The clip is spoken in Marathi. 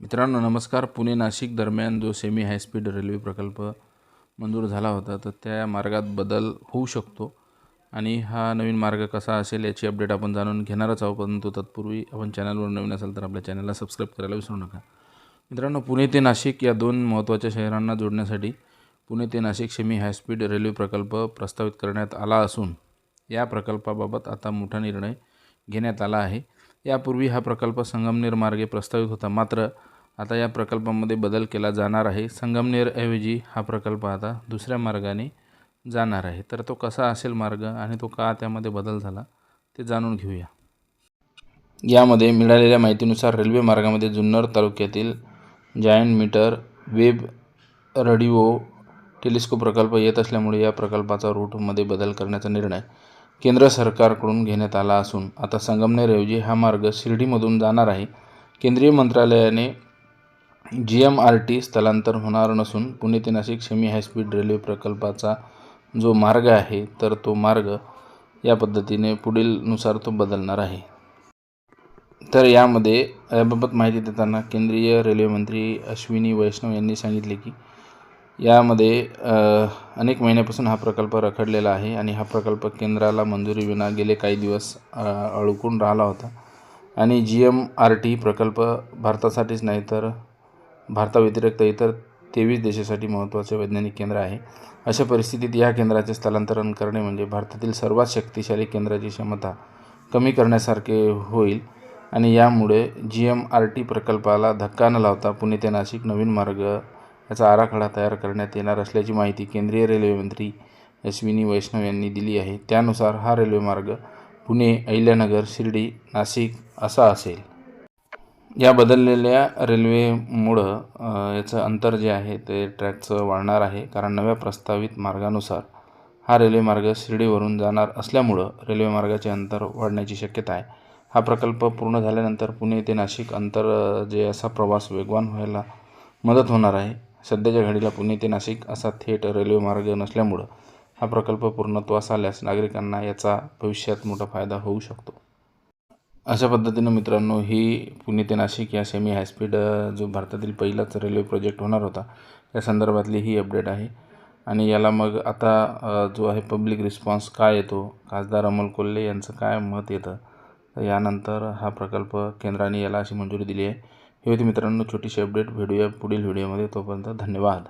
मित्रांनो नमस्कार. पुणे नाशिक दरम्यान जो सेमी हायस्पीड रेल्वे प्रकल्प मंजूर झाला होता तर त्या मार्गात बदल होऊ शकतो. आणि हा नवीन मार्ग कसा असेल याची अपडेट आपण जाणून घेणारच आहोत. परंतु तत्पूर्वी आपण चॅनलवर नवीन असाल तर आपल्या चॅनलला सबस्क्राईब करायला विसरू नका. मित्रांनो पुणे ते नाशिक या दोन महत्त्वाच्या शहरांना जोडण्यासाठी पुणे ते नाशिक सेमी हायस्पीड रेल्वे प्रकल्प प्रस्तावित करण्यात आला असून या प्रकल्पाबाबत आता मोठा निर्णय घेण्यात आला आहे. यापूर्वी हा प्रकल्प संगमनेर मार्गे प्रस्तावित होता. मात्र आता या प्रकल्पामध्ये बदल केला जाणार आहे. संगमनेरऐवजी हा प्रकल्प आता दुसऱ्या मार्गाने जाणार आहे. तर तो कसा असेल मार्ग आणि तो का त्यामध्ये बदल झाला ते जाणून घेऊया. यामध्ये मिळालेल्या माहितीनुसार रेल्वे मार्गामध्ये जुन्नर तालुक्यातील giant metre wave radio telescope प्रकल्प येत असल्यामुळे या प्रकल्पाचा रूटमध्ये बदल करण्याचा निर्णय केंद्र सरकारकडून घेण्यात आला असून आता संगमनेरऐवजी हा मार्ग शिर्डीमधून जाणार आहे. केंद्रीय मंत्रालयाने जी एम आर टी स्थलांतर होणार नसून पुणे ते नाशिक सेमी हायस्पीड रेल्वे प्रकल्पाचा जो मार्ग आहे तर तो मार्ग या पद्धतीने पुढीलनुसार तो बदलणार आहे. तर यामध्ये याबाबत माहिती देताना केंद्रीय रेल्वेमंत्री अश्विनी वैष्णव यांनी सांगितले की यामध्ये अनेक महिन्यापासून हा प्रकल्प रखडलेला आहे आणि हा प्रकल्प केंद्राला मंजुरीविना गेले काही दिवस अडकून राहिला होता. आणि जी एम आर टी प्रकल्प भारतासाठीच नाही तर भारताव्यतिरिक्त इतर तेवीस देशासाठी महत्त्वाचे वैज्ञानिक केंद्र आहे. अशा परिस्थितीत या केंद्राचे स्थलांतरण करणे म्हणजे भारतातील सर्वात शक्तिशाली केंद्राची क्षमता कमी करण्यासारखे होईल आणि यामुळे जी एम आर टी प्रकल्पाला धक्का न लावता पुणे ते नाशिक नवीन मार्ग याचा आराखडा तयार करण्यात येणार असल्याची माहिती केंद्रीय रेल्वे मंत्री अश्विनी वैष्णव यांनी दिली आहे. त्यानुसार हा रेल्वे मार्ग पुणे अहिल्यानगर शिर्डी नाशिक असा असेल. या बदललेल्या रेल्वेमुळं याचं अंतर जे आहे ते ट्रॅकचं वाढणार आहे. कारण नव्या प्रस्तावित मार्गानुसार हा रेल्वेमार्ग शिर्डीवरून जाणार असल्यामुळं रेल्वेमार्गाचे अंतर वाढण्याची शक्यता आहे. हा प्रकल्प पूर्ण झाल्यानंतर पुणे ते नाशिक अंतर जे असा प्रवास वेगवान व्हायला मदत होणार आहे. सध्याच्या घडीला पुणे ते नाशिक असा थेट रेल्वेमार्ग नसल्यामुळं हा प्रकल्प पूर्णत्वास आल्यास नागरिकांना याचा भविष्यात मोठा फायदा होऊ शकतो. अशा पद्धतीनं मित्रांनो ही पुणे ते नाशिक या सेमी हायस्पीड जो भारतातील पहिलाच रेल्वे प्रोजेक्ट होणार होता या संदर्भातली ही अपडेट आहे. आणि याला मग आता जो आहे पब्लिक रिस्पॉन्स काय येतो खासदार अमोल कोल्हे यांचं काय मत येतं तर यानंतर हा प्रकल्प केंद्राने याला अशी मंजुरी दिली आहे. ही होती मित्रांनो छोटीशी अपडेट भेटूया पुढील व्हिडिओमध्ये तोपर्यंत धन्यवाद.